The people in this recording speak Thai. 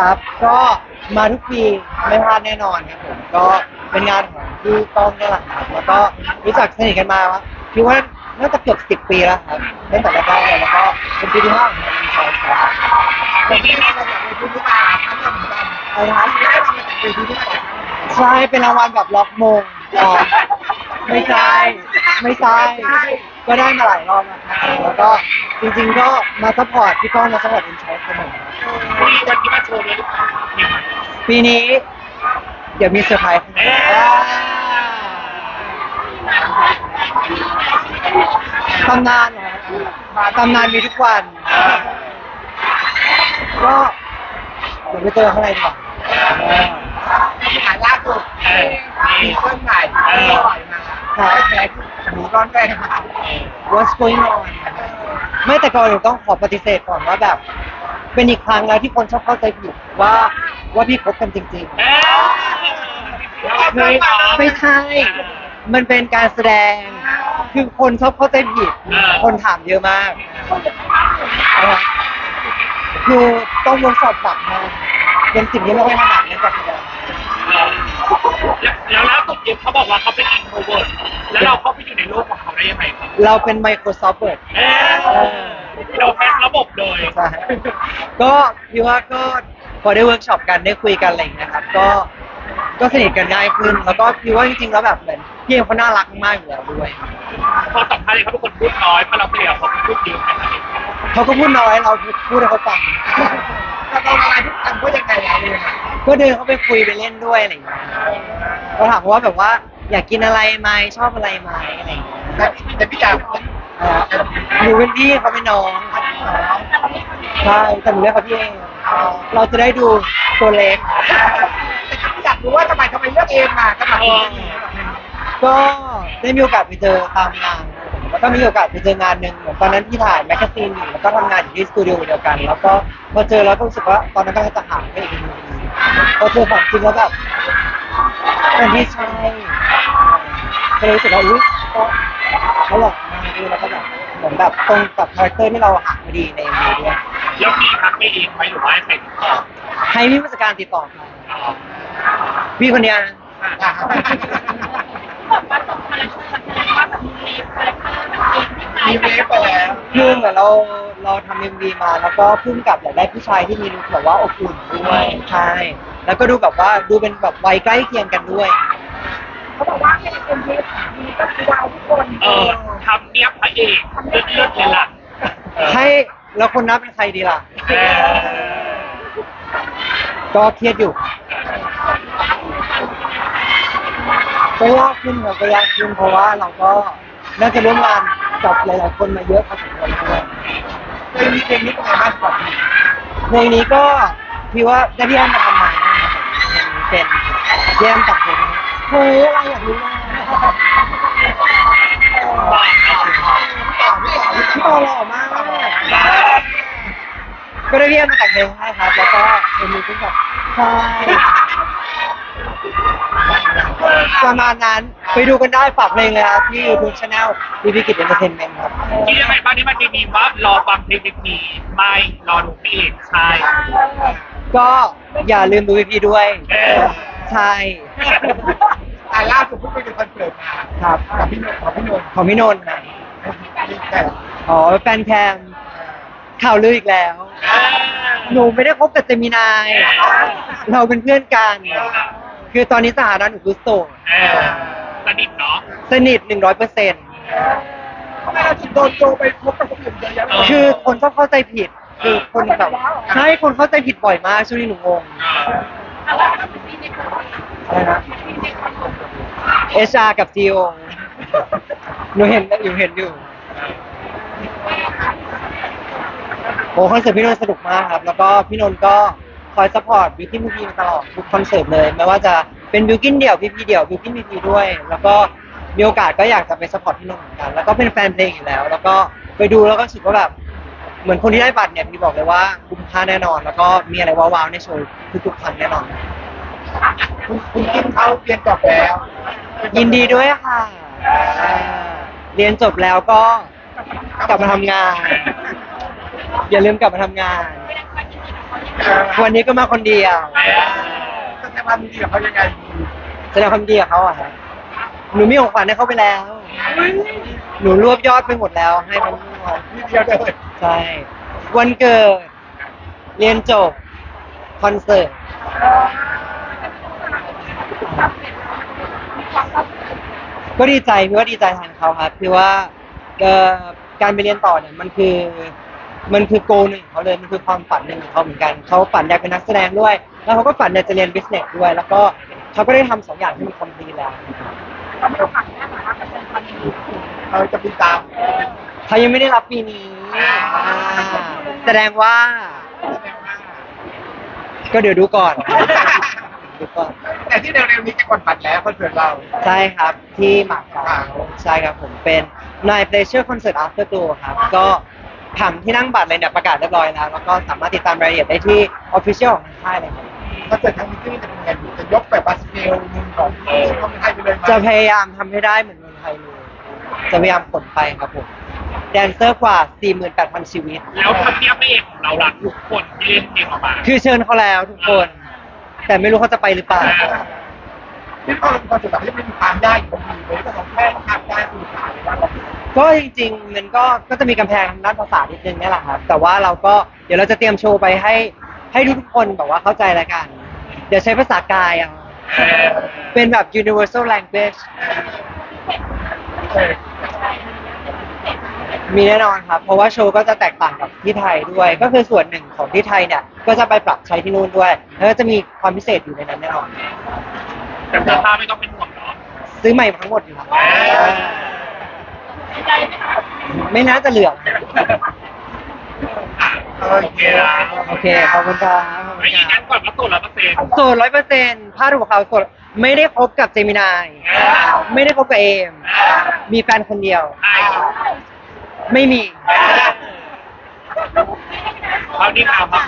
ครับ ก็มาทุกปีไม่พลาดแน่นอนครับผมก็เป็นงานของพี่ก้องนี่แหละครับแล้วก็รู้จักสนิทกันมาว่าคิดว่าน่าจะเกือบสิบปีแล้วครับตั้งแต่แรกๆเลยแล้วก็เป็นปีที่ห้าของเราใช่ครับปีนี้เราแบบเป็นปีที่มาทั้งหมดเหมือนกันอะไรนะครับได้ทำมาจากปีที่มาจากใช่เป็นรางวัลแบบล็อกมงอ๋อไม่ใช่ไม่ใช่ ก็ได้มาหลายรอบนะครับแล้วก็จริงๆก็มาซัพพอร์ตพี่ก้องมาซัพพอร์ตอินชอร์เสมอครับวันนี้วันนี้มาโชว์เลยหรือเปล่าปีนี้เดี๋ยวมีเซอร์ไพรส์ตำนานเหรอมาตำนานมีทุกวัน ก็เดี๋ยวไปเจอข้างในดีกว่าขายล่าสุดมีเครื่องใหม่ที่ปล่อ ยมาขายแผลหมูร้อนแรงมาก What's going on ไม่แต่ก่อนอื่นต้องขอปฏิเสธก่อนว่าแบบ เป็นอีกครั้งแล้วที่คนชอบเข้าใจผิดว่าว่าพี่คบกันจริงๆ ไม่ไม่ใช่ มันเป็นการแสดง คือคนชอบเข้าใจผิดคนถามเยอะมากนะครับคือต้องวงสอบหลักมากเป็นสิ่งที่ไม่ค่อยถนัดในการแสดง แล้วล่าสุดยิมเขาบอกว่าเขาเป็นอินโทรเวิร์ดแล้วเราเข้าไปอยู่ในโลกของเขาได้ยังไงครับเราเป็น Microsoft Word เราแพ็คระบบเลยใช่ก็พี่ว่าก็พอได้เวิร์กช็อปกันได้คุยกันอะไรอย่างเงี้ยครับก็ก็สนิทกันง่ายขึ้น แล้วก็พี่ว่าจริงๆแล้วแบบเหมือนพี่เอ็มเขาน่ารักมากอยู่แล้วด้วยพอสัมภาษณ์เขาเป็นคนพูดน้อยพอเราเปลี่ยนเขาพูดเยอะนะครับเขาก็พูดน้อยเราพูดให้เขาฟัง ถ้าต้องอะไรที่ทำก็ยังไงอะเองอะก็เดินเข้าไปคุยไปเล่นด้วยอะไรอย่างเงี้ยเราถามว่าแบบว่าอยากกินอะไรไหมชอบอะไรไหมอะไรอย่างเงี้ยแต่แต่พี่อยากเอ่อหนูเป็นพี่เขาเป็นน้องใช่แต่หนูเรียกเขาพี่เองเราจะได้ดูตัวเล็กอยากรู้ว่าทำไมทำไมเลือกเองมาสมัครเองก็ได้มีโอกาสไปเจอตามงาน ก็มีโอกาสไปเจองานหนึ่งเหมือนตอนนั้นที่ถ่ายแมกกาซีนอยู่แล้วก็ทำงานอยู่ที่สตูดิโอเดียวกัน แล้วก็มาเจอแล้วก็รู้สึกว่าตอนนั้นก็จะหาไปอีกทีนึงพอเจอของจริงแล้วแบบเป็นที่ใช่ก็เลยรู้สึกว่าอุ้ยก็เขาหลอกมาด้วยแล้วก็แบบเหมือนแบบตรงกับคาแรคเตอร์ที่เราหาพอดีในเอ็มวีด้วยแล้วมีทักไปเองไหมหรือว่าให้ใครติดต่อให้พี่ผู้จัดการติดต่อมาพี่คนเนี้ยนะ มีเวฟไปแล้ว คือเหมือนเราเราทำเอ็มวีมาแล้วก็พุ่งกับอยากได้ผู้ชายที่มีลุคแบบว่าอบอุ่นด้วยใช่แล้วก็ดูแบบว่าดูเป็นแบบวัยใกล้เคียงกันด้วย เขาบอกว่าเป็นเป็นเวฟมีก็คือดาวทุกคนเออทำเนียบพระเอกเลือดเลือดเลยล่ะให้แล้วคนนับเป็นใครดีล่ะ เออก็เครียดอยู่ ก็ยากขึ้นครับก็ยากขึ้นเพราะว่าเราก็น่าจะร่วมงานกับหลาย ๆ คนมาเยอะพอสมควรด้วยเคยมีเพลงนี้เป็นไงบ้างก่อนเพลงนี้ก็พี่ว่าได้พี่แอมมาทำใหม่นะครับเพลงนี้เป็นพี่แอมตัดเพลงนี้เฮ้ยอะไรอยากรู้มากต่อพี่ต่อพี่ตหล่อมากก็ได้พี่แอมมาแต่งเพลงให้ครับแล้วก็เพลงนี้ก็แบบใช่ ประมาณนั้นไปดูกันได้ฝากเพลงเลยครับที่ YouTube Channel ดีพิกิจเอนเตอร์เทนเมนต์ครับที่ยังไงบ้างที่มันจะมีว่ารอฟังเพลงพีไม่รอดูพระเอกใช่ก็อย่าลืมดูพีพีด้วยเออใช่อ่าล่าสุดเพิ่งไปดูคอนเสิร์ตมาครับกับพี่นนท์กับพี่นนท์ของพี่นนท์นะแต่อ๋อแฟนแคมข่าวลืออีกแล้ว หนูไม่ได้คบกับเจมินาย เราเป็นเพื่อนกัน คือตอนนี้สถานะหนูคือโสดเออสนิทเนาะ สนิทหนึ่งร้อยเปอร์เซ็นต์ทำไมเราถึงโดนโจไปพบกับคนอื่นเยอะแยะเลยคือคนชอบเข้าใจผิด คือคนแบบใช่คนเข้าใจผิดบ่อยมากช่วงนี้หนูงงอะไรนะเอชากับซีโอหนูเห็นอยู่เห็นอยู่โอ้คอนเสิร์ตพี่นนท์สนุกมากครับ แล้วก็พี่นนท์ก็ คอยซัพพอร์ตบิวกิ้นพีพีมาตลอดทุกคอนเสิร์ตเลยไม่ว่าจะเป็นบิวกิ้นเดี่ยวพีพีเดี่ยวบิวกิ้นพีพีด้วย แล้วก็มีโอกาสก็อยากจะไปซัพพอร์ตพี่นนท์เหมือนกัน แล้วก็เป็นแฟนเพลงอยู่แล้ว แล้วก็ไปดูแล้วก็รู้สึกว่าแบบเหมือนคนที่ได้บัตรเนี่ยพี่บอกเลยว่าคุ้มค่าแน่นอน แล้วก็มีอะไรว้าวๆในโชว์ทุกๆครั้งแน่นอน คุณคุณกินเขาเรียนจบแล้วยินดีด้วยค่ะอ่าเรียนจบแล้วก็กลับมาทำงาน อย่าลืมกลับมาทำงานเออ วันนี้ก็มาคนเดียวเออแสดงความดีกับเขายังไงแสดงความดีกับเขาอะฮะหนูมีของขวัญให้เขาไปแล้ว หนูรวบยอดไปหมดแล้วให้มันนี่เดียวเลยใช่วันเกิด เรียนจบ คอนเสิร์ตก็ดีใจพี่ว่าดีใจแทนเขาครับพี่ว่าเอ่อการไปเรียนต่อเนี่ยมันคือ มันคือโกหนึ่งของเขาเลยมันคือความฝันหนึ่งของเขาเหมือนกันเขาฝันอยากเป็นนักแสดงด้วย แล้วเขาก็ฝันอยากจะเรียนบิสเนสด้วย แล้วก็เขาก็ได้ทำสองอย่างที่มีความดีแล้วเราจะติดตามเขายังไม่ได้รับปีนี้อ่าแสดงว่า ก็เดี๋ยวดูก่อนดูก่อน แต่ที่เร็วๆนี้จะกดบัตรแล้วคอนเสิร์ตเรา ใช่ครับที่หมากเก๊าใช่ครับผมเป็น Night Pleasure Concert After Glow ครับ ก็ ผังที่นั่งบัตรเลยเนี่ยประกาศเรียบร้อยแล้วแล้วก็สามารถติดตามรายละเอียดได้ที่ Official ของทางค่ายเลยครับคอนเสิร์ตครั้งนี้ที่จะเป็นไงจะยกแบบบัสเกลหนึ่งของของไทยไปเลยไหมจะพยายามทำให้ได้เหมือนเมืองไทยเลยจะพยายามขนไปครับผมแดนเซอร์กว่า 48,000 ชีวิต แล้วทำเนียบพระเอกของเรารักทุกคนที่เล่นเพลงออกมาคือเชิญเขาแล้วทุกคน แต่ไม่รู้เขาจะไปหรือเปล่าที่เขาคอนเสิร์ตแบบที่เป็นความยา ก็จริงๆมันก็ก็จะมีกำแพงทางด้านภาษานิดนึงเนี่ยแหละครับแต่ว่าเราก็เดี๋ยวเราจะเตรียมโชว์ไปให้ให้ทุกๆคนแบบว่าเข้าใจแล้วกัน เดี๋ยวใช้ภาษากายเอาเป็นแบบ universal language เออมีแน่นอนครับ เพราะว่าโชว์ก็จะแตกต่างกับที่ไทยด้วย ก็คือส่วนหนึ่งของที่ไทยเนี่ย ก็จะไปปรับใช้ที่นู่นด้วย แล้วก็จะมีความพิเศษอยู่ในนั้นแน่นอนแต่เสื้อผ้าไม่ต้องเป็นห่วงเนาะซื้อใหม่ทั้งหมดอยู่แล้วไม่น่าจะเหลืออะโอเคนะโอเค ขอบคุณครับไม่อย่างนั้นก่อนว่าตัวร้อยเปอร์เซ็นต์ โสดร้อยเปอร์เซ็นต์พาดหัวข่าวโสดไม่ได้คบกับเจมินายไม่ได้คบกับเอม มีแฟนคนเดียว ใช่ไม่มีเขานี่ข่าวพับ